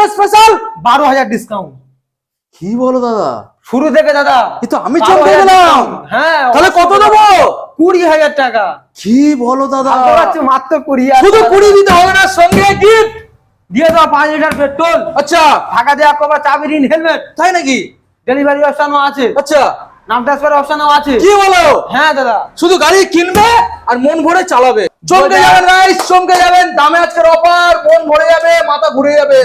আজকে স্পেশাল বারো হাজার ডিসকাউন্ট কি বলো দাদা? শুরু থেকে দাদা তো আমি 12,000 চমকে গেলাম। হ্যাঁ তাহলে কত দেবো? কুড়ি হাজার টাকা। কি বলো দাদা? মাত্র কুড়ি শুধু কুড়ি দিতে হবে না সঙ্গে গিফট দিয়ে দাও পাঁচ লিটার পেট্রোল। আচ্ছা। ঢাকা দেওয়া কভার চাবি হেলমেট তাই নাকি? ডেলিভারি অপশনও আছে। আচ্ছা। নাম ট্রান্সফার অপশনও আছে। কি বলো? হ্যাঁ দাদা। শুধু গাড়ি কিনবে আর মন ভরে চালাবে। চমকে যাবেন গাইস চমকে যাবেন দামে আজকের অফার মন ভরে যাবে মাথা ঘুরে যাবে।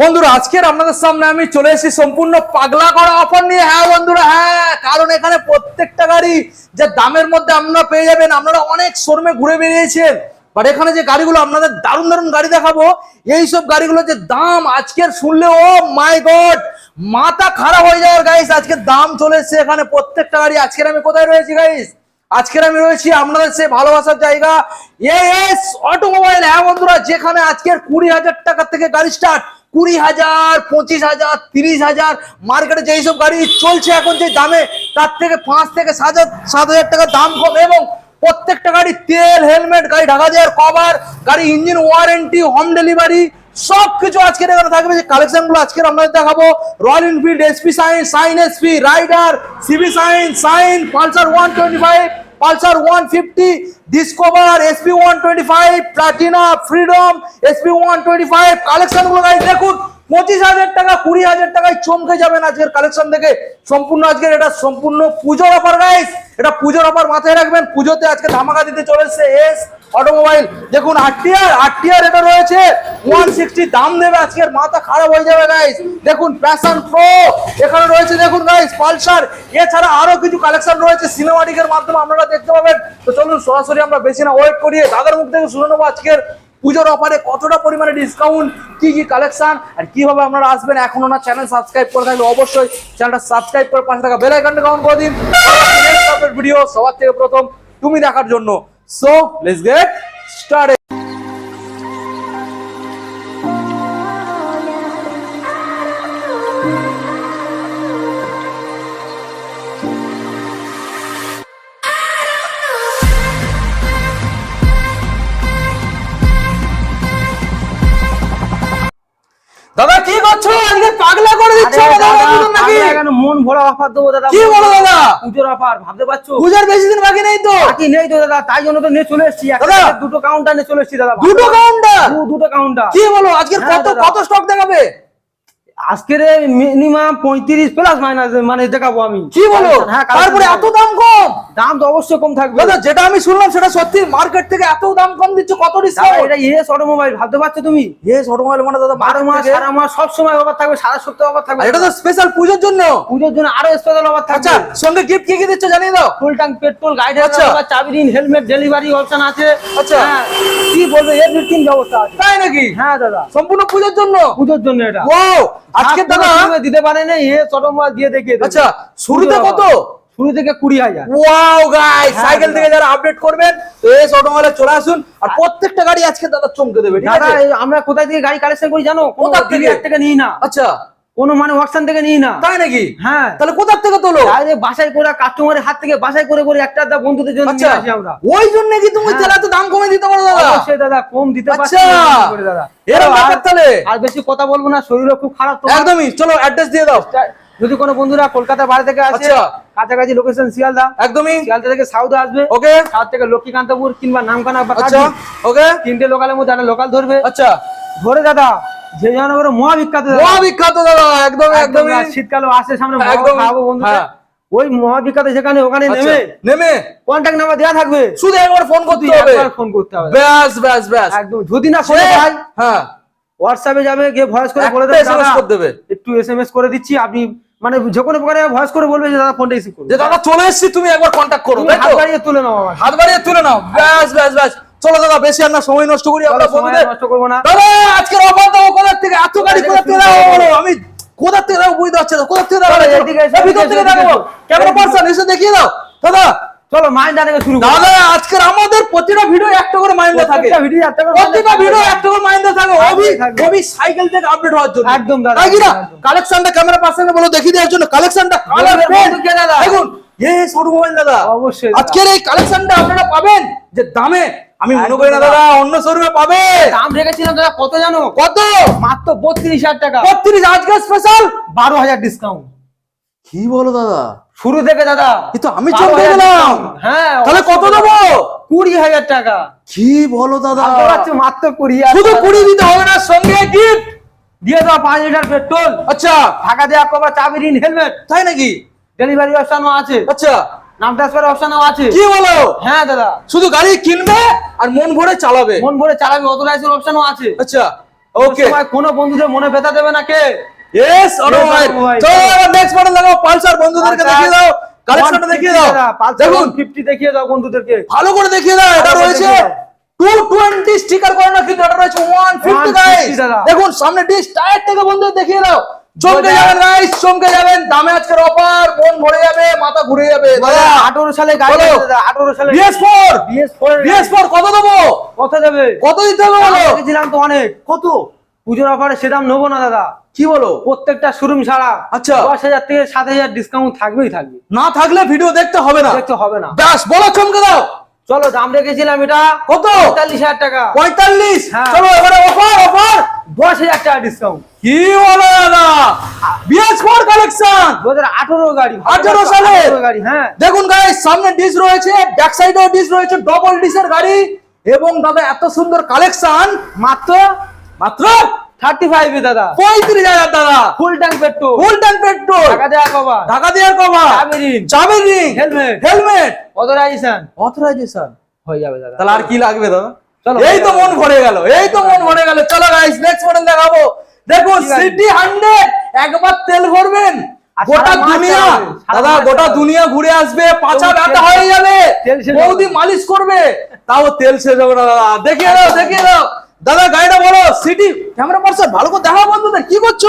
বন্ধুরা আজকের আপনাদের সামনে আমি চলে এসেছি সম্পূর্ণ পাগলা করা অফার নিয়ে। হ্যাঁ বন্ধুরা হ্যাঁ কারণ এখানে প্রত্যেকটা গাড়ি যে দামের মধ্যে আপনারা পেয়ে যাবেন আপনারা অনেক শোরুমে ঘুরে বেরিয়েছেন। বাট এখানে যে গাড়িগুলো আপনাদের দারুণ দারুণ গাড়ি দেখাবো এই সব গাড়িগুলো যে দাম আজকের শুনলে ও মাই গড মাথা খারাপ হয়ে যাওয়ার গাইস আজকের দাম চলে এসেছে এখানে প্রত্যেকটা গাড়ি। আজকের আমি কোথায় রয়েছি গাইস আজকের আমি রয়েছি আপনাদের সে ভালোবাসার জায়গা এস অটোমোবাইল হ্যাঁ বন্ধুরা, যেখানে আজকের কুড়ি হাজার টাকা থেকে গাড়ি স্টার্ট কুড়ি হাজার, পঁচিশ হাজার, তিরিশ হাজার মার্কেটে যেই সব গাড়ি চলছে এখন যে দামে, তার থেকে পাঁচ থেকে সাত সাত হাজার টাকা দাম কম এবং প্রত্যেকটা গাড়ি তেল হেলমেট গাড়ি ঢাকা দেওয়ার কভার গাড়ি ইঞ্জিন ওয়ারেন্টি হোম ডেলিভারি সব কিছু আজকের এখানে থাকবে, যে কালেকশনগুলো আজকের আপনাদের দেখাবো। Royal Enfield SP Shine Shine SP Raider CB Shine Shine Pulsar one twenty five Pulsar one fifty Discover SP one twenty five Platina Freedom SP one twenty five কালেকশনগুলো দেখুন পঁচিশ হাজার টাকা, কুড়ি হাজার টাকায় চমকে যাবেন আজকের কালেকশন থেকে সম্পূর্ণ আজকের এটা সম্পূর্ণ পুজোর অফার গাইস এটা পুজোর অফার মাথায় রাখবেন। পুজোতে আজকে ধামাকা দিতে চলেছে এস অটোমোবাইল দেখুন আটটিয়ার আটটিয়ার এটা রয়েছে। ওয়ান সিক্সটি দাম দেবে আজকের, মাথা খারাপ হয়ে যাবে গাইস দেখুন প্যাশন প্রো এখানে রয়েছে, দেখুন গাইস পালসার। এছাড়া আরও কিছু কালেকশন রয়েছে সিনেমাটিকের মাধ্যমে আপনারা দেখতে পাবেন। তো চলুন, সরাসরি আমরা বেশি না ওয়েট করিয়ে দাদার মুখ থেকে শুনে নেব আজকের পুজোর অফারে কতটা পরিমাণে ডিসকাউন্ট কি কি কালেকশন আর কীভাবে আপনারা আসবেন, এখনও না চ্যানেল সাবস্ক্রাইব করে থাকলে অবশ্যই চ্যানেলটা সাবস্ক্রাইব করে পাশে থাকা আইকনটা অন করে দিন। ভিডিও সবার থেকে প্রথম, তুমি দেখার জন্য। সো লেটস গেট স্টার্টেড পাগলা করে দিচ্ছে মন ভরা অফার দেবো দাদা কি বলো দাদা? পুজোর অফার ভাবতে পারছ? পূজার বেশি দিন বাকি নেই তো। বাকি নেই তো দাদা তাই জন্য তো নিয়ে চলে এসেছি। দুটো কাউন্টার নিয়ে চলে এসেছি দাদা দুটো কাউন্টার দুটো কাউন্টার কি বলো আজকে হ্যাঁ, কত কত স্টক দেখাবে? আজকের মিনিমাম পঁয়ত্রিশ প্লাস মাইনাস মানে দেখাবো আমি। কি বলো? হ্যাঁ তারপরে এত দাম কম? দাম তো অবশ্যই কম থাকবে। দাদা যেটা আমি শুনলাম সেটা সত্যি মার্কেট থেকে এত দাম কম দিচ্ছ কত ডিসকাউন্ট এটা ইয়েস অটোমোবাইল ভাবতে পারছ তুমি? ইয়েস অটোমোবাইল মানে দাদা বারো মাস সারা মাস সব সময় অফার থাকবে সারা সপ্তাহ অফার থাকবে। এটা তো স্পেশাল পুজোর জন্য। পুজোর জন্য আরও স্পেশাল অফার থাকছে আচ্ছা সঙ্গে গিফট কি কি দিচ্ছ জানিয়ে দাও? Full tank petrol. চাবি হেলমেট ডেলিভারি অপশন আছে। আচ্ছা। হ্যাঁ, কি বলব এভরিথিং ব্যবস্থা আছে। তাই নাকি? হ্যাঁ দাদা। সম্পূর্ণ পুজোর জন্য? পুজোর জন্য এটা। ও আজকে দাদা দিতে পারে না এ অটোমোবাইল দিয়ে দেখিয়ে আচ্ছা শুরুতে কত? শুরু থেকে কুড়ি হাজার। ওয়াও গাইস হ্যাঁ, সাইকেল থেকে যারা আপডেট করবেন তো এস অটোমোবাইলে চলে আসুন আর প্রত্যেকটা গাড়ি আজকে দাদা চমকে দেবে আমরা কোথায় থেকে গাড়ি কালেকশন করি জানো? কোথা থেকে? থেকে নিই না। আচ্ছা কোনো মানে ওয়াকশন থেকে নিই না। তাই নাকি? হ্যাঁ। তাহলে থেকে তোলো? বাসায় করে কাস্টমারের হাত থেকে বাসায় করে করে একটা বন্ধুদের জন্য আচ্ছা নিয়ে আসি আমরা। ওই জন্য কি তুমি হ্যাঁ। তাহলে দাম কমে দিতে পারো দাদা? অবশ্যই দাদা কম দিতে পারছি আচ্ছা। করে দাদা। এরকম ব্যাপার তাহলে? আর বেশি কথা বলব না শরীরও খুব খারাপ তো একদমই চলো অ্যাড্রেস দিয়ে দাও। যদি কোনো বন্ধুরা কলকাতা বাইরে থেকে আসে আচ্ছা। কাছাকাছি লোকেশন শিয়ালদা একদমই। শিয়ালদা থেকে সাউথে আসবে ওকে। সাউথ থেকে লক্ষ্মীকান্তপুর কিংবা বা আচ্ছা ওকে। তিনটে লোকালের মধ্যে একটা লোকাল ধরবে। আচ্ছা। ধরে দাদা। বিখ্যাত দাদা। একদম একদম শীতকালে আসে সামনে একদম, খাওয়াবো বন্ধুদের হ্যাঁ। ওই মহা বিখ্যাত সেখানে ওখানে আচ্ছা, নেমে নেমে। কন্ট্যাক্ট নাম্বার দেওয়া থাকবে। শুধু একবার ফোন করতে হবে। একবার ফোন করতে হবে। ব্যাস ব্যাস ব্যাস। একদম যদি না সে- পাই হ্যাঁ। হোয়াটসঅ্যাপে যাবে গিয়ে ভয়েস করে বলে দেবে দাদা, করে দেবে। একটু এসএমএস করে দিচ্ছি আপনি মানে যে কোনো প্রকারে ভয়েস করে বলবে যে দাদা ফোনটা রিসিভ করবে যে দাদা চলে এসেছি তুমি একবার কন্ট্যাক্ট করো হাত বাড়িয়ে তুলে নাও হাত বাড়িয়ে তুলে নাও। ব্যাস ব্যাস ব্যাস। চলো দাদা বেশি আর না সময় নষ্ট করি আমরা বন্ধুদের। নষ্ট করব না। দাদা আজকের অফার দেবো কোথা থেকে? এত গাড়ি কোথা কোথা থেকে? দেবো আমি কোথা থেকে? দেবো বুঝতে পারছি না কোথা থেকে দেবো ভিতর থেকে এদিকে ক্যামেরা। পার্সন এসে দেখিয়ে দাও। দাদা চলো মাইন্ড থেকে শুরু দাদা আজকের আমাদের প্রতিটা ভিডিও একটা করে মাইন্ডে থাকে। প্রত্যেকটা ভিডিও একটা করে প্রতিটা ভিডিও একটা করে মাইন্ডে থাকে। সাইকেল থেকে। আপডেট হওয়ার জন্য। একদম দাদা, তাই কি না? কালেকশনটা ক্যামেরা পার্সনে বলো দেখিয়ে দেওয়ার জন্য। কালেকশনটা কালার? দেখুন ইয়েস অটোমোবাইল দাদা। অবশ্যই আজকের এই কালেকশনটা আপনারা পাবেন? যে দামে আমি মনে করি না দাদা। অন্য শোরুমে পাবে। দাম রেখেছিলাম দাদা কত জানো? কত? মাত্র বত্রিশ হাজার টাকা। বত্রিশ আজকে স্পেশাল বারো হাজার ডিসকাউন্ট কি বলো দাদা? শুরু থেকে দাদা। আমি 12,000 চমকে গেলাম। হ্যাঁ তাহলে কত দেবো? কুড়ি হাজার টাকা। কি বলো দাদা? মাত্র কুড়ি হাজার শুধু কুড়ি দিতে হবে না সঙ্গে গিফট দিয়ে দাও পাঁচ লিটার পেট্রোল আচ্ছা। ঢাকা দেওয়া কভার চাবি ঋণ হেলমেট তাই নাকি? ডেলিভারি অপশনও আছে। আচ্ছা। নাম ট্রান্সফার অপশনও আছে। কি বলো? হ্যাঁ দাদা। শুধু গাড়ি কিনবে আর মন ভরে চালাবে? মন ভরে চালাবি অথরাইজের অপশনও আছে। আচ্ছা ওকে কোনো বন্ধুদের মনে ব্যথা দেবে না কে? ইয়েস. চলো এবার নেক্সট মডেল পালসার বন্ধুদেরকে দেখিয়ে দাও কালেকশনটা দেখিয়ে দাও। দেখুন। ফিফটি দেখিয়ে দাও বন্ধুদেরকে। ভালো করে দেখিয়ে দাও এটা রয়েছে দেখিয়ে দাও। 220 স্টিকার করে না কিন্তু এটা রয়েছে 150 গাইস 150 দাদা। দেখুন সামনে ডিশ টায়ার থেকে বন্ধু দেখিয়ে দাও। চমকে যাবেন গাইস চমকে যাবেন। দামে আজকের মন ভরে যাবে মাথা ঘুরে যাবে। দাদা আঠারো সালে গাড়ি বলো। আছে দাদা আঠারো সালে BS4 BS4 এর BS4 কত দেবো? কত দেবে? কত দিতে হবে বলো? দেখেছিলাম তো অনেক। কত? পুজোর অফারে সে দাম নেব না দাদা। কি বলো? প্রত্যেকটা শোরুম ছাড়া আচ্ছা। দশ হাজার থেকে সাত হাজার ডিসকাউন্ট থাকবেই থাকবে। না থাকলে ভিডিও দেখতে হবে না। দেখতে হবে না। ব্যাস বলো চমকে দাও। চলো দাম রেখেছিলাম এটা কত? পঁয়তাল্লিশ হাজার টাকা। পঁয়তাল্লিশ? হ্যাঁ। চলো এবারে অফার অফার দশ হাজার টাকা ডিসকাউন্ট কি বলো দাদা? বিএস ফোর কালেকশন দু হাজার আঠারো গাড়ি। 18 সালে? 18 গাড়ি হ্যাঁ। দেখুন গাইস সামনে ডিশ রয়েছে ব্যাক সাইডেও ডিশ রয়েছে ডবল ডিশের গাড়ি। এবং দাদা এত সুন্দর কালেকশন মাত্র? মাত্র থার্টি ফাইভ দাদা। পঁয়ত্রিশ হাজার দাদা। Full tank petrol full tank petrol টাকা দেওয়া কভার ঢাকা দেওয়ার কভার চাবি রিং চাবি ring helmet helmet authorisation authorisation হয়ে যাবে দাদা। তাহলে আর কি লাগবে দাদা? এই তো মন ভরে গেল এই তো মন ভরে গেল। চলো গাইস নেক্সট মডেল দেখাবো। দেখুন সিটি হান্ড্রেড একবার তেল ভরবেন। গোটা দুনিয়া। দাদা গোটা দুনিয়া ঘুরে আসবে। পাঁচা ব্যথা হয়ে যাবে। বৌদি মালিশ করবে। তাও তেল শেষ হবে না দাদা। দেখিয়ে দাও দেখিয়ে দাও। দাদা গাড়িটা বলো সিটি ক্যামেরা পার্সন ভালো করে দেখা বন্ধুদের কি করছ?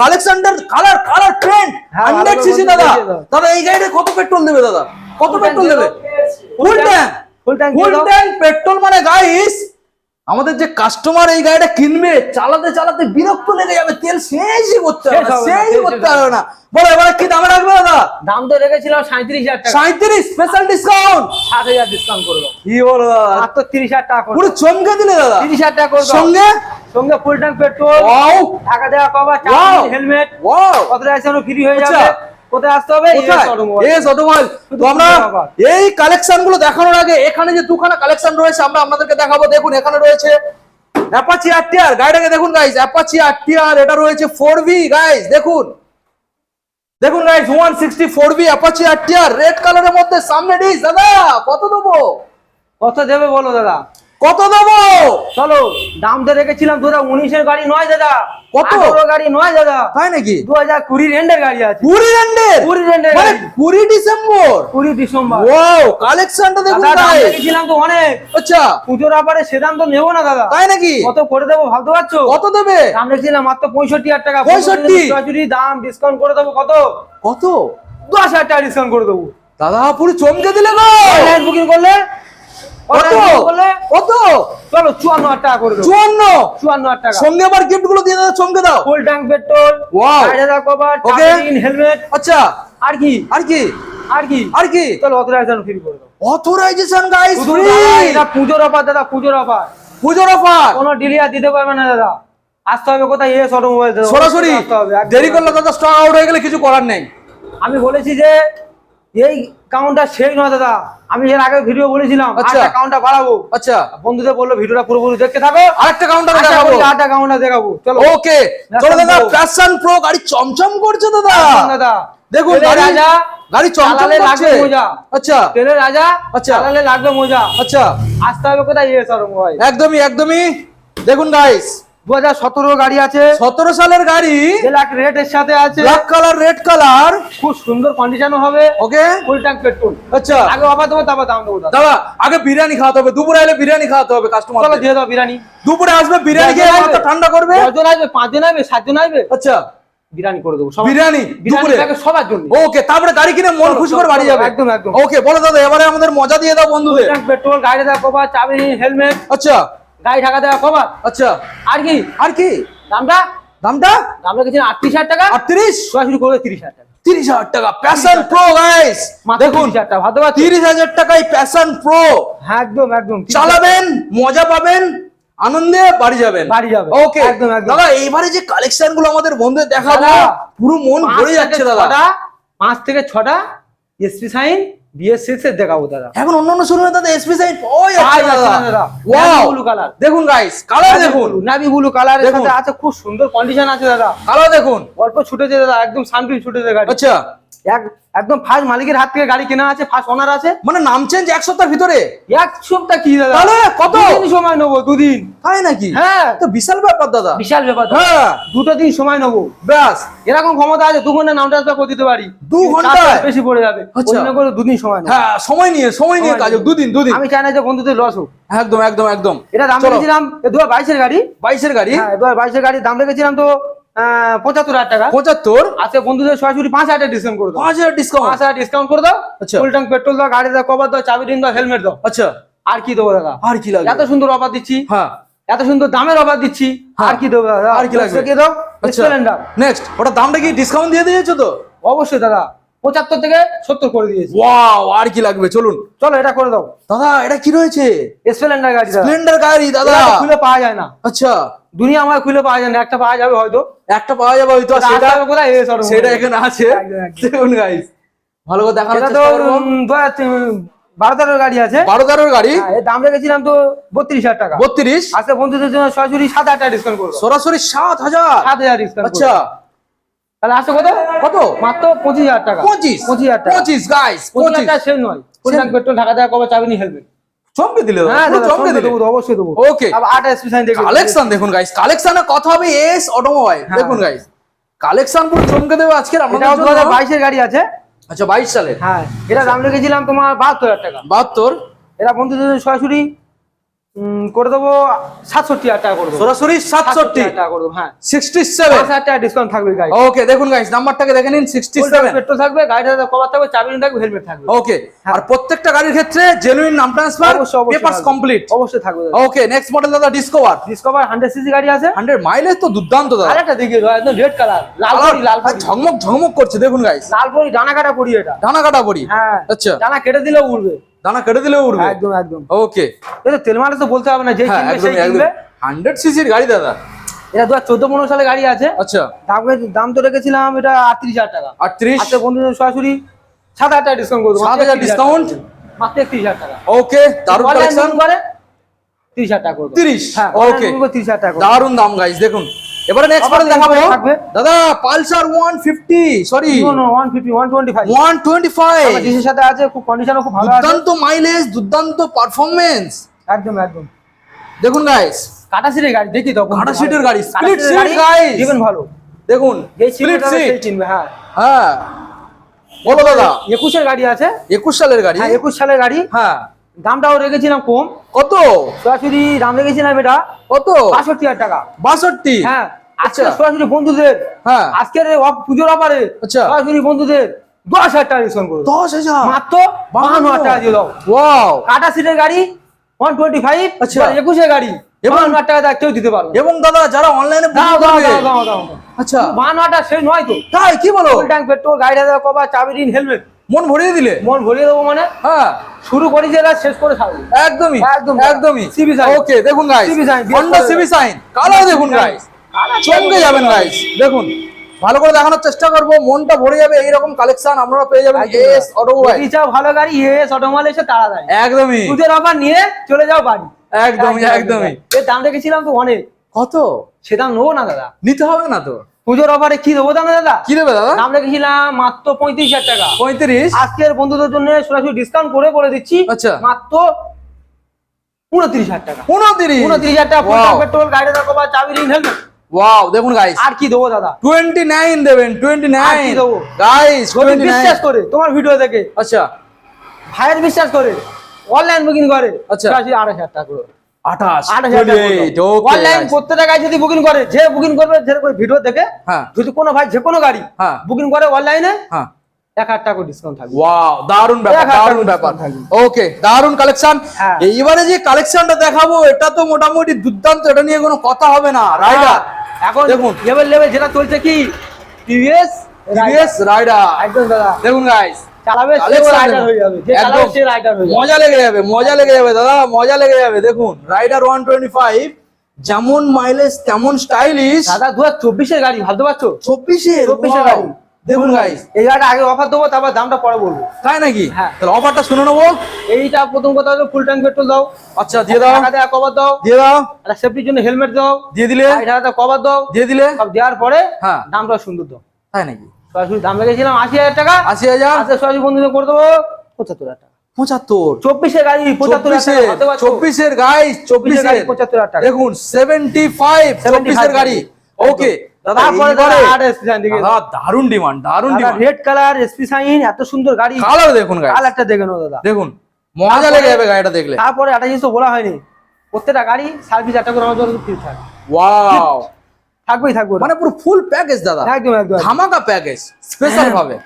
কালেকশনটার colour colour trend hundred CC দাদা। দাদা এই গাড়িতে কত পেট্রোল দেবে দাদা? কত পেট্রোল দেবে? Full tank full tank petrol মানে গাইস আমাদের যে কাস্টমার এই গাড়িটা কিনবে চালাতে চালাতে বিরক্ত লেগে যাবে তেল শেষই করতে হবে শেষই করতে হবে না। বলো এবারে কি দামে রাখবে দাদা? দাম তো রেখেছিলাম সাঁত্রিশ হাজার টাকা। সাঁত্রিশ স্পেশাল ডিসকাউন্ট সাত হাজার ডিসকাউন্ট করব। কি বলো দাদা? তো তিরিশ হাজার টাকা পুরো চমকে দিলে দাদা। তিরিশ হাজার টাকা করব। সঙ্গে? সঙ্গে ফুল ট্যাঙ্ক পেট্রোল টাকা দেওয়া Wow! হেলমেট অথরাইজেশনও ফ্রি হয়ে আচ্ছা। যাবে। কোথায় আসতে হবে? কোথায়? AS Automobile। এস অটোমোবাইল তো আমরা এই কালেকশনগুলো দেখানোর আগে এখানে যে দুখানা কালেকশন রয়েছে আমরা আপনাদেরকে দেখাবো। দেখুন এখানে রয়েছে অ্যাপাচি গাড়িটাকে দেখুন অ্যাপাচি আরটিআর এটা রয়েছে 4V গাইস দেখুন। দেখুন guys 164V Apache RTR red কালারের মধ্যে সামনে ডিস দাদা কত দেবো? কত দেবে বলো দাদা? কত দেবো? চলো দাম তো রেখেছিলাম দু হাজার উনিশের গাড়ি নয় দাদা। কত? গাড়ি নয় দাদা। তাই নাকি? দু হাজার কুড়ির এন্ডের গাড়ি আছে। কুড়ি রেন্ডের কুড়ি রেন্ডের মানে কুড়ি ডিসেম্বর? কুড়ি ডিসেম্বর। ওয়াও কালেকশনটা দেখুন রেখেছিলাম তো অনেক। আচ্ছা। পুজোর ব্যাপারে সে দাম তো নেব না দাদা। তাই নাকি? কত করে দেবো ভাবতে পারছ? কত দেবে? দাম রেখেছিলাম মাত্র পঁয়ষট্টি হাজার টাকা। 65? সরাসরি দাম ডিসকাউন্ট করে দেবো কত? কত? দশ হাজার টাকা ডিসকাউন্ট করে দেবো। দাদা পুরো চমকে দিলে গো! বুকিং করলে? কত? online booking করলে কত? চলো চুয়ান্ন হাজার টাকা করে চুয়ান্ন? চুয়ান্ন হাজার টাকা। সঙ্গে আবার গিফটগুলো দিয়ে দাও চমকে দাও। Full tank petrol Wow! Cover Okay. Helmet আচ্ছা। আর কি? আর কি? আর কি? আর কি? চলো অথরাইজেশন ফ্রি করে দেবো অথরাইজেশন গাইস ফ্রি এটা পুজোর অফার দাদা পুজোর অফার পুজোর অফার কোনো দিতে পারবে না দাদা। আসতে হবে কোথায়? এস অটোমোবাইল সরাসরি। আসতে হবে দেরি করলে দাদা স্টক আউট হয়ে গেলে কিছু করার নেই। আমি বলেছি যে এই কাউন্টার শেষ নয় দাদা। আমি এর আগে ভিডিও বলেছিলাম আচ্ছা। আচ্ছা। কাউন্টার বাড়াবো। আচ্ছা। বন্ধুদের বলল ভিডিওটা পুরোপুরি দেখতে থাকো। আরেকটা কাউন্টার দেখাবো। কাউন্টার দেখাবো। চলো। ওকে চলো দাদা প্যাশন প্রো গাড়ি চমচম করছে দাদা। দাদা। দেখুন গাড়ি রাজা গাড়ি চমচম লাগবে মজা। আচ্ছা। তেলের রাজা আচ্ছা। লাগবে মজা। আচ্ছা। আসতে হবে কোথায়? এস অটোমোবাইল একদমই একদমই। দেখুন গাইস দু হাজার সতেরো গাড়ি আছে। সতেরো সালের গাড়ি। ব্ল্যাক রেড এর সাথে আছে। ব্ল্যাক কালার রেড কালার খুব সুন্দর কন্ডিশনও হবে। ওকে ফুল ট্যাঙ্ক পেট্রোল আচ্ছা। আগে অফার দেবো তারপর দাম দেবো দাদা। আগে বিরিয়ানি খাওয়াতে হবে। দুপুরে এলে বিরিয়ানি খাওয়াতে হবে কাস্টমার চলো দিয়ে দাও বিরিয়ানি। দুপুরে আসবে বিরিয়ানি খেয়ে আসবে। ঠান্ডা করবে? দশজন আসবে পাঁচজন আসবে সাতজন আসবে? আচ্ছা। বিরিয়ানি করে দেবো। সবার- বিরিয়ানি দুপুরে। সবার জন্য। ওকে তারপরে গাড়ি কিনে মন খুশি করে বাড়ি যাবে। একদম, একদম। ওকে বলো দাদা এবারে আমাদের মজা দিয়ে দাও বন্ধুদের। পেট্রোল গাড়ি দেওয়া কভার চাবি হেলমেট আচ্ছা। গাড়ি ঢাকা দেওয়া কভার আচ্ছা। আর কি? আর কি? দামটা? দামটা? দামটা রেখেছেন আটত্রিশ হাজার টাকা? আটত্রিশ? সরাসরি করবে তিরিশ হাজার টাকা। তিরিশ হাজার টাকা প্যাশন প্রো গাইস মাত্র দেখুন 30,000 টাকা, তিরিশ হাজার টাকায় প্যাশন প্রো হ্যাঁ একদম। একদম চালাবেন মজা পাবেন আনন্দে বাড়ি যাবেন। বাড়ি যাবেন। ওকে একদম, একদম। দাদা এইবারে যে কালেকশনগুলো আমাদের বন্ধুদের দেখাবো পুরো মন ভরে যাচ্ছে দাদা। পাঁচ থেকে ছটা এসপি সাইন বিএস সিক্স দেখাবো দাদা। এখন অন্যান্য শোরুমে দাদা এসপি সাইড ওই দাদা। ওয়াও ব্লু কালার দেখুন গাইস কালার দেখুন। নাভি ব্লু কালারের সাথে আছে খুব সুন্দর কন্ডিশন আছে দাদা। কালার দেখুন। অল্প ছুটেছে দাদা একদম শান্তি ছুটেছে গাড়ি। আচ্ছা। একদম ফার্স্ট মালিকের হাত থেকে গাড়ি কেনা আছে ফার্স্ট ওনার আছে। মানে নাম চেঞ্জ এক সপ্তাহের ভিতরে? এক সপ্তাহ কি দাদা? তাহলে কত? দুদিন সময় নেব দুদিন। তাই নাকি? হ্যাঁ। তো বিশাল ব্যাপার দাদা। বিশাল ব্যাপার হ্যাঁ। দুটো দিন সময় নেব। ব্যাস। এরকম ক্ষমতা আছে দু ঘণ্টা নাম ট্রান্সফার করে দিতে পারি। দু? চার্জ বেশি পড়ে যাবে। আচ্ছা। ওই করে দুদিন সময় হ্যাঁ সময় নিয়ে সময় নিয়ে কাজ দুদিন দুদিন। আমি চাই না যে বন্ধুদের লস হোক। একদম একদম একদম। এটা দাম রেখেছিলাম দু হাজার বাইশের গাড়ি। বাইশের গাড়ি? হ্যাঁ দু হাজার বাইশের গাড়ি দাম রেখেছিলাম তো পঁচাত্তর হাজার টাকা। পঁচাত্তর? আজকে বন্ধুদের সরাসরি পাঁচ হাজার ডিসকাউন্ট করে দাও। পাঁচ হাজার ডিসকাউন্ট পাঁচ হাজার ডিসকাউন্ট করে দাও। আচ্ছা। ফুল ট্যাঙ্ক পেট্রোল দাও গাড়ি দাও কভার দাও চাবি রিং দাও হেলমেট দাও। আচ্ছা। আর কি দেবো দাদা? আর কি লাগবে? এত সুন্দর অফার দিচ্ছি। হ্যাঁ। এত সুন্দর দামের অফার দিচ্ছি। আর কি দেবো দাদা? আর কি লাগবে? কি দাও? আচ্ছা। নেক্সট ওটা দামটা কি ডিসকাউন্ট দিয়ে দিয়েছ তো? অবশ্যই দাদা। পঁচাত্তর থেকে সত্তর করে দিয়েছি। ওয়াও আর কি লাগবে? চলুন। চলো এটা করে দাও। দাদা এটা কি রয়েছে? স্প্লেন্ডার গাড়ি স্প্লেন্ডার গাড়ি দাদা। খুলে পাওয়া যায় না। আচ্ছা। দুনিয়া আমার খুলে পাওয়া যায় না একটা পাওয়া যাবে হয়তো। একটা পাওয়া যাবে হয়তো সেটা সেটা কোথায় সেটা এখানে আছে। দেখুন গাইস ভালো করে তো বারো তেরোর গাড়ি আছে। বারো তেরোর গাড়ি? হ্যাঁ, এর দাম রেখেছিলাম তো বত্রিশ হাজার টাকা। বত্রিশ? আজকে বন্ধুদের জন্য সরাসরি সাত হাজার টাকা ডিসকাউন্ট করব। সরাসরি সাত হাজার? সাত হাজার ডিসকাউন্ট আচ্ছা। তাহলে আসছে কত? কত? মাত্র পঁচিশ হাজার টাকা। পঁচিশ? পঁচিশ হাজার টাকা। পঁচিশ গাইস পঁচিশ হাজার পঁচিশ টাকা সেল নয়। পেট্রোল ঢাকা দেওয়া কবে চাবি নিয়ে হেলমেট চমকে দিলে হ্যাঁ চমকে দিলে। অবশ্যই দেবো। ওকে আট এসপি সাইন কালেকশন দেখুন গাইস কথা হবে এস অটোমোবাইল হ্যাঁ। দেখুন গাইস কালেকশন পুরো চমকে দেবে আজকের গাড়ি আছে। আচ্ছা সালে হ্যাঁ এটা দাম রেখেছিলাম তোমার বাহাত্তর হাজার টাকা। বাহাত্তর? এটা বন্ধুদের সরাসরি করে দেবো সাতষট্টি হাজার টাকা করে দেবো। সরাসরি সাতষট্টি? টাকা করে হ্যাঁ। সিক্সটি সেভেন হাজার টাকা ডিসকাউন্ট থাকবে গাড়ি ওকে দেখুন গাইস নাম্বারটাকে দেখে নিন সিক্সটি সেভেন পেট্রোল থাকবে গাড়িটা কভার থাকবে চাবি থাকবে হেলমেট থাকবে। ওকে আর প্রত্যেকটা গাড়ির ক্ষেত্রে জেনুইন নাম ট্রান্সফার হ্যাঁ। পেপারস কমপ্লিট অবশ্যই থাকবে ওকে নেক্সট মডেল দাদা ডিসকভার ডিসকভার হান্ড্রেড সিসি গাড়ি আছে। হান্ড্রেড মাইলেজ তো দুর্দান্ত দাদা। আরেকটা দেখি একদম রেড কালার লাল পরি লাল পরি। ঝকমক ঝকমক করছে দেখুন গাইস লাল পরি ডানা কাটা পরি এটা। ডানা কাটা পড়ি হ্যাঁ। আচ্ছা। ডানা কেটে দিলেও উড়বে। ডানা কেটে দিলেও উঠবে একদম। একদম ওকে এটা তেল মারে তো বলতে হবে না যে হ্যাঁ কিনবে সেই কিনবে। হান্ড্রেড সিসির গাড়ি দাদা। এটা দু হাজার চোদ্দ পনেরো সালে গাড়ি আছে। আচ্ছা। দাম দাম তো রেখেছিলাম এটা আটত্রিশ হাজার টাকা। আটত্রিশ? আজকে বন্ধুদের সরাসরি সাত হাজার টাকা ডিসকাউন্ট করব। 7,000 ডিসকাউন্ট মাত্র একত্রিশ হাজার টাকা। ওকে দারুণ কালেকশন করে তিরিশ হাজার টাকা করব। তিরিশ? হ্যাঁ ওকে ওকে তিরিশ হাজার টাকা করব। দারুণ দাম গাইস দেখুন। এবারে নেক্সট মডেল দেখাবো। দাদা Pulsar one fifty sorry twenty five one twenty five আমার সাথে আছে খুব কন্ডিশনও খুব ভালো আছে। দুর্দান্ত মাইলেজ দুর্দান্ত পারফরমেন্স একদম একদম। দেখুন গাইস কাটা সিটের গাড়ি দেখি তো কাটা সিটের গাড়ি, সিটের seat গাড়ি, guys। ভালো। দেখুন স্প্লিট সিট সিট হ্যাঁ। হ্যাঁ। বলো দাদা। একুশের গাড়ি আছে। একুশ সালের গাড়ি? হ্যাঁ একুশ সালের গাড়ি। হ্যাঁ। দামটাও রেখেছিলাম কম। কত? সরাসরি দাম রেখেছিলাম এটা কত? বাষট্টি হাজার টাকা। বাষট্টি? হ্যাঁ আচ্ছা। সরাসরি বন্ধুদের হ্যাঁ। আজকের পুজোর অফারে আচ্ছা। সরাসরি বন্ধুদের দশ হাজার টাকা ডিসকাউন্ট করব দশ হাজার? মাত্র বাহান্ন। হাজার টাকা দিয়ে দাও। ওয়াও। সিটের গাড়ি ওয়ান টোয়েন্টি ফাইভ আচ্ছা। একুশের গাড়ি এবং- হাজার টাকা কেউ দিতে পারবে এবং দাদা যারা অনলাইনে আচ্ছা। বাহান্ন হাজার সেই নয় তো। তাই কি বলো? ট্যাঙ্ক পেট্রোল গাড়ি দেওয়া কভার চাবি হেলমেট মন ভরিয়ে দিলে? মন ভরিয়ে দেবো মানে? হ্যাঁ। শুরু করি যে শেষ করে একদমই একদম। একদমই। CB sign। ওকে দেখুন guys CB sign, Honda CB Shine. Colour দেখুন গাইস চমকে যাবেন গাইস দেখুন ভালো করে দেখানোর চেষ্টা করব। মনটা ভরে যাবে এইরকম কালেকশন আপনারা পেয়ে যাবেন। এস অটোমোবাইল ভালো গাড়ি। এস অটোমাল এসে তাড়াতাড়ি। একদমই। সুদের অফার নিয়ে চলে যাও বাড়ি। একদমই। একদমই। এর দাম রেখেছিলাম তো অনেক। কত? সে দাম নেব না দাদা। নিতে হবে না তো? পুজোর অফারে কি দেবো দাম দাদা? কি দেবে দাদা? দাম রেখেছিলাম মাত্র পঁয়ত্রিশ হাজার টাকা। পঁয়ত্রিশ? আজকের বন্ধুদের জন্য সরাসরি ডিসকাউন্ট করে করে দিচ্ছি আচ্ছা। মাত্র উনত্রিশ হাজার টাকা। উনত্রিশ? উনত্রিশ হাজার টাকা পেট্রোল গাড়ি রাখবা চাবি রিং হেলমেট ওয়াও দেখুন গাইস আর কি দেবো দাদা? টোয়েন্টি নাইন দেবেন টোয়েন্টি আর নাইন কি দেবো? গাইস বিশ্বাস করে তোমার ভিডিও দেখে। আচ্ছা। ভাইয়ের বিশ্বাস করে অনলাইন বুকিং করে। আচ্ছা। সরাসরি আড়াই হাজার টাকা করে। অনলাইন যদি বুকিং করে যে বুকিং করবে ভিডিও দেখে হ্যাঁ। যদি কোনো ভাই যে কোনো গাড়ি হ্যাঁ। বুকিং করে অনলাইনে হ্যাঁ। এক হাজার টাকা ডিসকাউন্ট থাকবে। ওয়াও দারুণ ব্যাপার দারুণ ব্যাপার। ওকে দারুণ কালেকশন। এইবারে যে কালেকশনটা দেখাবো এটা তো মোটামুটি দুর্দান্ত এটা নিয়ে কোনো কথা হবে না রাইডার এখন দেখুন। লেভেল লেভেল যেটা চলছে কি? টিভিএস টিভিএস রাইডার একদম দাদা। দেখুন গাইস চালাবে রাইডার হয়ে যাবে যে চালাবে সে রাইডার হয়ে যাবে। মজা লেগে যাবে মজা লেগে যাবে দাদা মজা লেগে যাবে। দেখুন রাইডার ওয়ান টোয়েন্টি ফাইভ যেমন মাইলেজ তেমন স্টাইলিশ দাদা দু হাজার চব্বিশের গাড়ি ভাবতে পারছ? চব্বিশে চব্বিশের গাড়ি। দেখুন গাইস এই গাড়িটা আগে অফার দেবো তারপর দামটা পরে বলব। তাই নাকি? হ্যাঁ। তাহলে অফারটা শুনে নেব। এইটা প্রথম কথা হলো ফুল ট্যাঙ্ক পেট্রোল দাও। আচ্ছা দিয়ে দাও। টাকা দেওয়া কভার দাও। দিয়ে দাও। আর সেফটির জন্য হেলমেট দাও। দিয়ে দিলে। এটা কভার দাও। দিয়ে দিলে। সব দেওয়ার পরে হ্যাঁ। দামটা সুন্দর দাও। তাই নাকি? সরাসরি দাম রেখেছিলাম আশি হাজার টাকা। আশি হাজার? সরাসরি বন্ধুদের করে দেবো পঁচাত্তর হাজার টাকা। পঁচাত্তর? চব্বিশের গাড়ি পঁচাত্তর? চব্বিশের গাড়ি চব্বিশের পঁচাত্তর টাকা। দেখুন সেভেন্টি ফাইভ চব্বিশের গাড়ি। ওকে দারুণ ডিমান্ড দারুণ demand red colour SP Shine এত সুন্দর গাড়ি। কালার দেখুন কালারটা দাদা। দেখুন মজা লেগে যাবে গাড়িটা দেখলে। তারপরে একটা জিনিস বলা হয়নি। প্রত্যেকটা গাড়ি সার্ভিস একটা করে আমার জন্য ফ্রি থাকে ওয়াও থাকবেই থাকবে মানে পুরো ফুল প্যাকেজ দাদা। একদম একদম ধামাকা প্যাকেজ স্পেশাল ভাবে।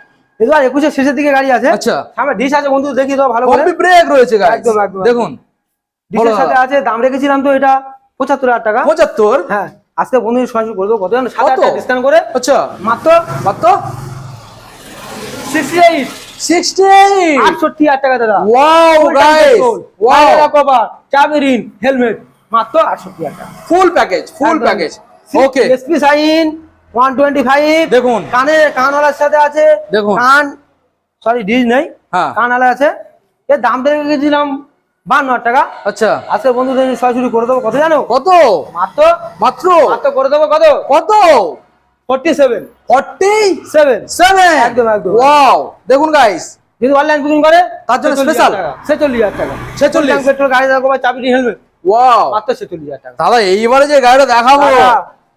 এবার একুশের শেষের দিকে গাড়ি আছে। আচ্ছা। সামনে ডিশ আছে বন্ধু দেখি দাও ভালো করে। ব্রেক রয়েছে একদম, একদম, দেখুন। ডিশের সাথে আছে দাম রেখেছিলাম তো এটা পঁচাত্তর হাজার টাকা। পঁচাত্তর? হ্যাঁ আজকে বন্ধু সরাসরি করে দেবো। কত জানো? সাত হাজার ডিসকাউন্ট করে। আচ্ছা। মাত্র কত সিক্সটি এইট সিক্সটি আটষট্টি হাজার টাকা দাদা। ওয়াও গাইস ওয়াও কভার চাবি হেলমেট মাত্র আটষট্টি হাজার টাকা। Full package full package okay SP Shine one twenty five দেখুন। কানে কানওয়ালার সাথে আছে। দেখুন। কান সরি ডিজ নেই। হ্যাঁ। কানওয়ালা আছে। এর দামটা রেখেছিলাম বান্ন হাজার টাকা। আচ্ছা। আজকে বন্ধুদের সরাসরি করে দেবো। কত জানো? কত? মাত্র? মাত্র? মাত্র করে দেবো কত? কত? Forty seven forty seven seven একদম, একদম। ওয়াও দেখুন গাইস যদি অনলাইন বুকিং করে তার জন্য 46,000 special? টাকা। 46,000 টাকা। 46 পেট্রোল গাড়ি দেখো চাবি হেলমেট। ওয়াও মাত্র ছেচল্লিশ হাজার টাকা। দাদা এইবারে যে গাড়িটা দেখাবো।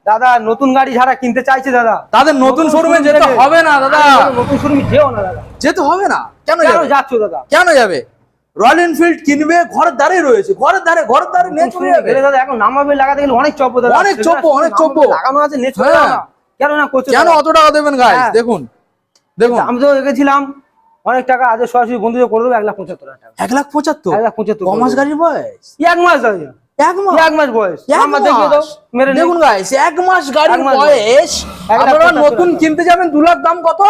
দাদা, নতুন গাড়ি যারা কিনতে চাইছে দাদা তাদের নতুন শোরুমে যেতে হবে না দাদা। নতুন শোরুমে যেও না দাদা। যেতে হবে না। কেন যাচ্ছ দাদা? কেন যাবে? রয়্যাল এনফিল্ড কিনবে ঘরের ধারে রয়েছে ঘরের ধারে ঘরের ধারে নিয়ে চলে যাবে। দাদা এখন নামাবে লাগাতে গেলে অনেক চপ্প দাদা। অনেক চপ্প, অনেক চপ্প। লাগানো আছে নেট চলে হ্যাঁ। না। কেন না করছ কেন অত টাকা দেবেন গাইস হ্যাঁ। দেখুন দেখুন। আমি তো রেখেছিলাম অনেক টাকা আজ সরাসরি বন্ধুদের করে দেবো এক লাখ পঁচাত্তর টাকা। এক লাখ পঁচাত্তর? এক লাখ পঁচাত্তর ক মাস করে গাড়ির বয়স? এক মাস দাদা। এক মাস। এক মাস বয়স। এক দেখিয়ে দাও মেরে দেখুন গাইস এক মাস গাড়ির এক মাস বয়স। আপনারা নতুন কিনতে যাবেন দু লাখ দাম কত?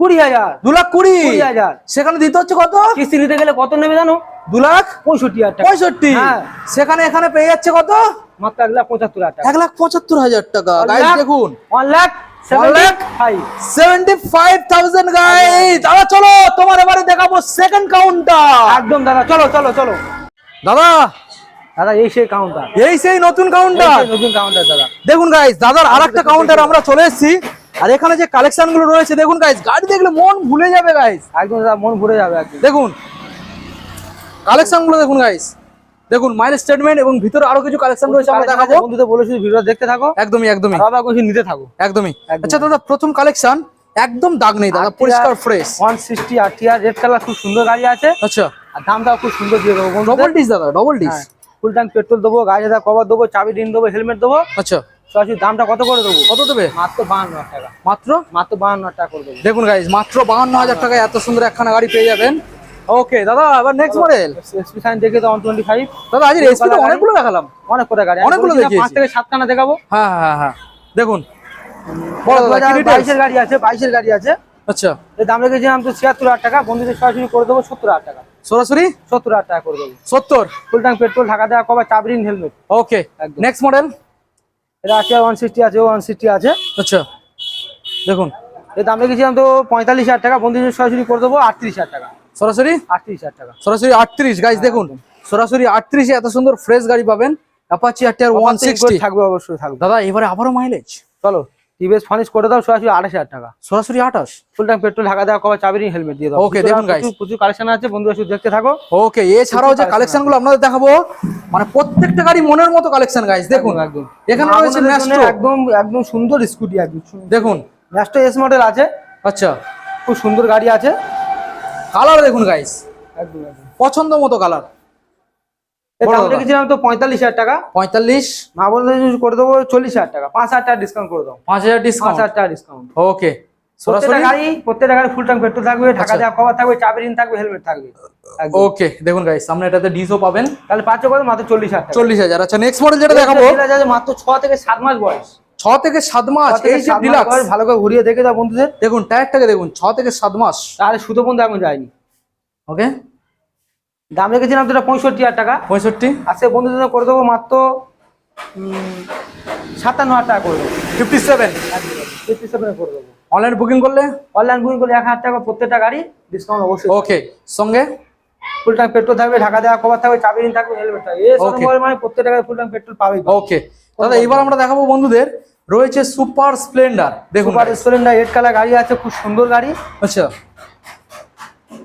কুড়ি হাজার। দু লাখ কুড়ি। হাজার। সেখানে দিতে হচ্ছে কত? কিস্তি নিতে গেলে কত নেবে জানো? দু লাখ পঁয়ষট্টি হাজার পঁয়ষট্টি। হ্যাঁ। সেখানে এখানে পেয়ে যাচ্ছে কত? মাত্র এক লাখ পঁচাত্তর হাজার টাকা। এক লাখ পঁচাত্তর হাজার টাকা। গাইস দেখুন। ওয়ান লাখ দাদা চলো তোমার এবারে দেখাবো সেকেন্ড কাউন্টার একদম দাদা চলো চলো চলো। দাদা দাদা এই সেই কাউন্টার এই সেই নতুন কাউন্টার নতুন কাউন্টার দাদা। দেখুন গাইস দাদার আর একটা কাউন্টার আমরা চলে এসেছি। আর এখানে যে কালেকশনগুলো রয়েছে দেখুন গাইস গাড়ি দেখলে মন ভুলে যাবে গাইস একদম দাদা মন ভরে যাবে একদম। দেখুন কালেকশনগুলো দেখুন গাইস দেখুন মাইল স্টেটমেন্ট এবং ভিতরে আরও কিছু কালেকশন রয়েছে আমরা দেখাবো। বন্ধুদের বলে শুধু ভিডিও দেখতে থাকো। একদমই একদমই। আবার কিছু নিতে থাকো। একদমই। আচ্ছা দাদা প্রথম কালেকশন একদম দাগ নেই দাদা পরিষ্কার fresh one sixty R T R red colour খুব সুন্দর গাড়ি আছে। আচ্ছা। আর দামটাও খুব সুন্দর দিয়ে দেবো ডবল ডিস দাদা double dish full tank petrol দেবো গাড়ি দাদা কভার দেবো চাবি রিন দেবো হেলমেট দেবো। আচ্ছা। সরাসরি দামটা কত করে দেবো? কত দেবে? মাত্র বাহান্ন টাকা। মাত্র? মাত্র বাহান্ন টাকা করে দেবো। দেখুন গাইজ মাত্র বাহান্ন হাজার টাকায় এত সুন্দর একখানা গাড়ি পেয়ে যাবেন। ওকে দাদা এবার নেক্সট মডেল এসপি সাইন দেখে তো ওয়ান টোয়েন্টি ফাইভ দাদা আজ এসপি তো অনেকগুলো দেখালাম। অনেক করে গাড়ি। অনেকগুলো দেখাবো। হ্যাঁ হ্যাঁ হ্যাঁ দেখুন। বড় দাদা গাড়ি আছে গাড়ি আছে। আচ্ছা। এর দাম রেখেছিলাম তো ছিয়াত্তর হাজার টাকা বন্ধুদের সরাসরি করে দেবো সত্তর হাজার টাকা। সরাসরি? সত্তর হাজার টাকা করে দেবো। সত্তর? ফুল ট্যাঙ্ক পেট্রোল ঢাকা দেওয়া কবার চাবরিন হেলমেট। ওকে নেক্সট মডেল এটা আছে ওয়ান সিক্সটি আছে ওয়ান সিক্সটি আছে। আচ্ছা। দেখুন। এর দাম রেখেছিলাম তো পঁয়তাল্লিশ হাজার টাকা বন্ধুদের সরাসরি করে দেবো আটত্রিশ হাজার টাকা। সরাসরি? আটত্রিশ হাজার টাকা। সরাসরি আটত্রিশ। গাইজ দেখুন সরাসরি আটত্রিশে এত সুন্দর ফ্রেশ গাড়ি পাবেন। অ্যাপাচি আর ওয়ান সিক্সটি থাকবে অবশ্যই থাকবে। দাদা এবারে আবারও মাইলেজ চলো। টিভিএস ফার্নিশ করে দাও সরাসরি আঠাশ হাজার টাকা। সরাসরি আঠাশ? ফুল ট্যাঙ্ক পেট্রোল ঢাকা দেওয়া কবার চাবরিন হেলমেট দিয়ে দাও। ভিতরে দেখুন guys। প্রচুর- কালেকশন আছে বন্ধুরা শুধু দেখতে থাকো। ওকে এছাড়াও যে কালেকশনগুলো আপনাদের দেখাবো মানে প্রত্যেকটা গাড়ি মনের মতো কালেকশন গাইজ দেখুন। একদম এখানে রয়েছে ম্যাস্ট্রো একদম একদম সুন্দর স্কুটি একদম দেখুন। ম্যাস্ট্রো এস মডেল আছে। আচ্ছা। খুব সুন্দর গাড়ি আছে। কালার দেখুন গাইস একদম পছন্দ মতো কালার। রেখেছিলাম তো পঁয়তাল্লিশ হাজার টাকা। পঁয়তাল্লিশ? মা করে দেবো চল্লিশ হাজার টাকা। পাঁচ হাজার টাকা ডিসকাউন্ট করে দাও। পাঁচ হাজার পাঁচ হাজার টাকা discount okay full tank petrol থাকবে ঢাকা আচ্ছা। দেওয়া কভার থাকবে থাকবে হেলমেট থাকবে। ওকে দেখুন গাইস সামনে এটাতে ডিসও পাবেন। তাহলে কত মাত্র চল্লিশ হাজার চল্লিশ হাজার। আচ্ছা নেক্সট মডেল যেটা দেখাবো। মাত্র ছ থেকে সাত মাস বয়স। ছ থেকে সাত মাস এই যে ডিলাক্স ভালো করে ঘুরিয়ে দেখে দাও বন্ধুদের। দেখুন টায়ারটাকে দেখুন ছ থেকে সাত মাস। তাহলে সুতো বন্ধু এখন যায়নি। ওকে দাম রেখেছিলাম যেটা পঁয়ষট্টি হাজার টাকা। পঁয়ষট্টি? সে বন্ধুদের জন্য করে দেবো মাত্র সাতান্ন হাজার টাকা করে দেবো। Fifty seven? ফিফটি সেভেনে করে দেবো। অনলাইন বুকিং করলে? অনলাইন বুকিং করলে এক হাজার টাকা প্রত্যেকটা গাড়ি ডিসকাউন্ট অবশ্যই ওকে সঙ্গে? ফুল ট্যাঙ্ক পেট্রোল থাকবে ঢাকা দেওয়া কভার থাকবে চাবি রিং থাকবে হেলমেট থাকবে। এই সব মানে প্রত্যেকটা গাড়ি ফুল ট্যাঙ্ক পেট্রোল পাবে ওকে দাদা এবার আমরা দেখাবো বন্ধুদের রয়েছে সুপার স্প্লেন্ডার দেখুন সুপার স্প্লেন্ডার রেড কালার গাড়ি আছে খুব সুন্দর গাড়ি। আচ্ছা।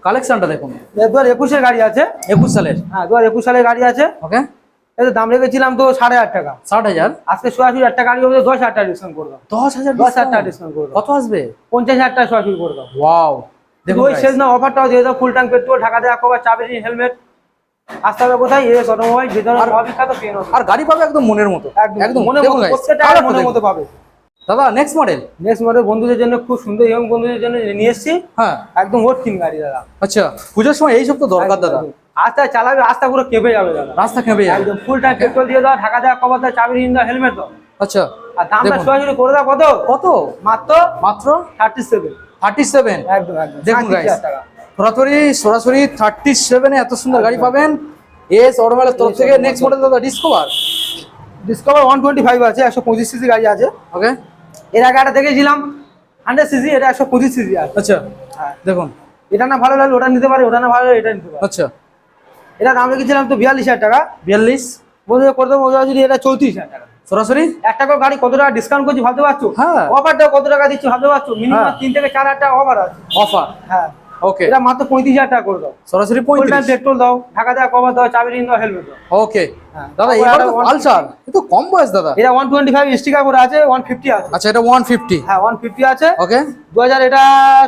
কালেকশনটা দেখুন। দু একুশের গাড়ি আছে। একুশ সালের। হ্যাঁ দু একুশ সালের গাড়ি আছে। ওকে। এই দাম রেখেছিলাম তো সাড়ে হাজার টাকা। ষাট হাজার। আজকে সরাসরি একটা গাড়ি হবে দশ হাজার টাকা ডিসকাউন্ট করে দাও দশ হাজার দশ হাজার টাকা ডিসকাউন্ট করে দাও কত আসবে? পঞ্চাশ হাজার টাকা সরাসরি করে দাও ওয়াও। দেখুন ওই শেষ না অফারটাও দিয়ে দাও ফুল ট্যাঙ্ক পেট্রোল ঢাকা দেওয়া কভার চাবি হেলমেট আসতে হবে কোথায়? এস অটোমোবাইল যে ধরনের আর গাড়ি পাবে একদম মনের মতো। একদম মনে দেখুন মতো প্রত্যেকটা মনের মতো পাবে। দাদা নেক্সট মডেল নেক্সট মডেল বন্ধুদের জন্য খুব সুন্দর এবং বন্ধুদের জন্য নিয়ে এসেছি। হ্যাঁ। একদম কিন গাড়ি দাদা। আচ্ছা পুজোর সময় এইসব তো দরকার দাদা। আস্তে চালাবে আস্তে পুরো কেঁপে যাবে দাদা। রাস্তা কেঁপে যাবে। একদম ফুল ট্যাঙ্ক পেট্রোল দিয়ে দাও ঢাকা দেওয়া কভার দাও চাবি দাও হেলমেট দাও। আচ্ছা আর দামটা। সরাসরি করে দাও কত? কত? মাত্র মাত্র? থার্টি সেভেন থার্টি সেভেন একদম একদম। দেখুন 37 গাইস সরাসরি সরাসরি থার্টি সেভেনে এত সুন্দর গাড়ি পাবেন। এস অটোমেলের তরফ থেকে নেক্সট মডেল দাদা Discover Discover one twenty five আছে একশো পঁচিশ সিসি গাড়ি আছে। ওকে এর আগে একটা দেখেছিলাম হান্ড্রেড সিসি এটা একশো পঁচিশ সিসি আছে আচ্ছা হ্যাঁ। দেখুন। এটা না ভালো লাগলে ওটা নিতে পারে ওটা না ভালো লাগলে এটা নিতে পারে। আচ্ছা। এটা দাম রেখেছিলাম তো বিয়াল্লিশ হাজার টাকা। বিয়াল্লিশ? বন্ধু করে দেবো যদি এটা চৌত্রিশ হাজার টাকা। সরাসরি? একটা করে গাড়ি কত টাকা ডিসকাউন্ট করছি ভাবতে পারছ? হ্যাঁ। অফারটা কত টাকা দিচ্ছি ভাবতে পারছ? মিনিমাম হ্যাঁ। তিন থেকে চার হাজার টাকা অফার আছে। অফার হ্যাঁ। ওকে এটা মাত্র পঁয়ত্রিশ হাজার টাকা করে দাও। সরাসরি পঁয়ত্রিশ। পেট্রোল দাও ঢাকা দেওয়া কভার দাও চাবি রিং দাও হেলমেট দাও। ওকে হ্যাঁ। দাদা তারপরে তো পালসার তো কম বয়স দাদা। এটা ওয়ান টোয়েন্টি ফাইভ স্টিকার করে আছে ওয়ান ফিফটি আছে। আচ্ছা এটা ওয়ান ফিফটি হ্যাঁ ওয়ান ফিফটি আছে। ওকে দু হাজার এটা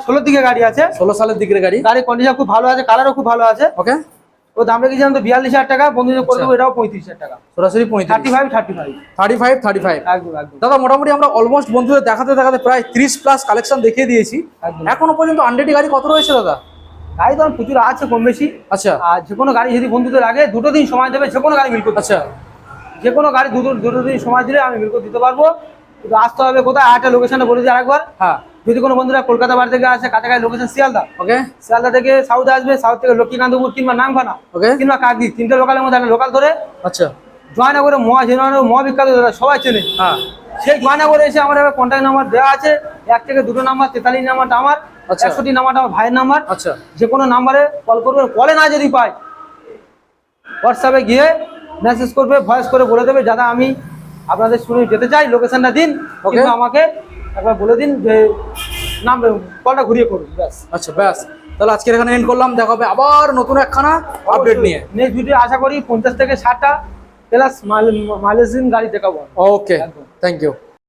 ষোলোর দিকে গাড়ি আছে। ষোলো সালের দিকের গাড়ি। গাড়ির কন্ডিশন খুব ভালো আছে কালারও খুব ভালো আছে। ওকে ও দাম রেখেছিলাম তো? বিয়াল্লিশ হাজার টাকা বন্ধুদের করে দেবো এটাও পঁয়ত্রিশ হাজার টাকা। সরাসরি thirty five thirty five thirty five thirty five একদম একদম। দাদা মোটামুটি আমরা অলমোস্ট বন্ধুদের দেখাতে দেখাতে প্রায় ত্রিশ প্লাস কালেকশন দেখিয়ে দিয়েছি। এখনও পর্যন্ত হান্ড্রেড গাড়ি কত রয়েছে দাদা? গাড়ি তো প্রচুর আছে কম বেশি। আচ্ছা। আর যে কোনো গাড়ি যদি বন্ধুদের লাগে দুটো দিন সময় দেবে যে কোনো গাড়ি মিল করতে আচ্ছা। যে কোনো গাড়ি দুটো দুটো দিন সময় দিলে আমি মিল দিতে পারব। আসতে হবে কোথায়? আরেকটা লোকেশনে বলে দিই আরেকবার। হ্যাঁ। যদি কোনো বন্ধুরা কলকাতা বাড়ি থেকে আসে কাছাকাছি লোকেশন শিয়ালদা ওকে শিয়ালদা থেকে সাউথ আসবে সাউথ থেকে লক্ষ্মীকান্তপুর কিংবা নামখানা ওকে কিংবা কাকদ্বীপ তিনটে লোকালের মধ্যে একটা লোকাল ধরে আচ্ছা। জয়নগরে মহা জয়নগর মহাবিখ্যাত সবাই চেনে। হ্যাঁ। সেই জয়নগরে এসে আমার একটা কন্ট্যাক্ট নাম্বার দেওয়া আছে এক থেকে দুটো নাম্বার তেতাল্লিশ নাম্বারটা আমার আচ্ছা। একষট্টি নাম্বারটা আমার ভাইয়ের নাম্বার আচ্ছা। যে কোনো নাম্বারে কল করবে কলে না যদি পাই হোয়াটসঅ্যাপে গিয়ে মেসেজ করবে ভয়েস করে বলে দেবে দাদা আমি আপনাদের শুনে যেতে চাই লোকেশনটা দিন. কিন্তু আমাকে একবার বলে দিন যে নাম কলটা ঘুরিয়ে করুন ব্যাস। আচ্ছা ব্যাস। তাহলে আজকের এখানে এন্ড করলাম। দেখা হবে আবার নতুন একখানা আপডেট নিয়ে। নেক্সট ভিডিও আশা করি পঞ্চাশ থেকে ষাটটা প্লাস মালেজিন গাড়ি দেখাবো ওকে। Thank you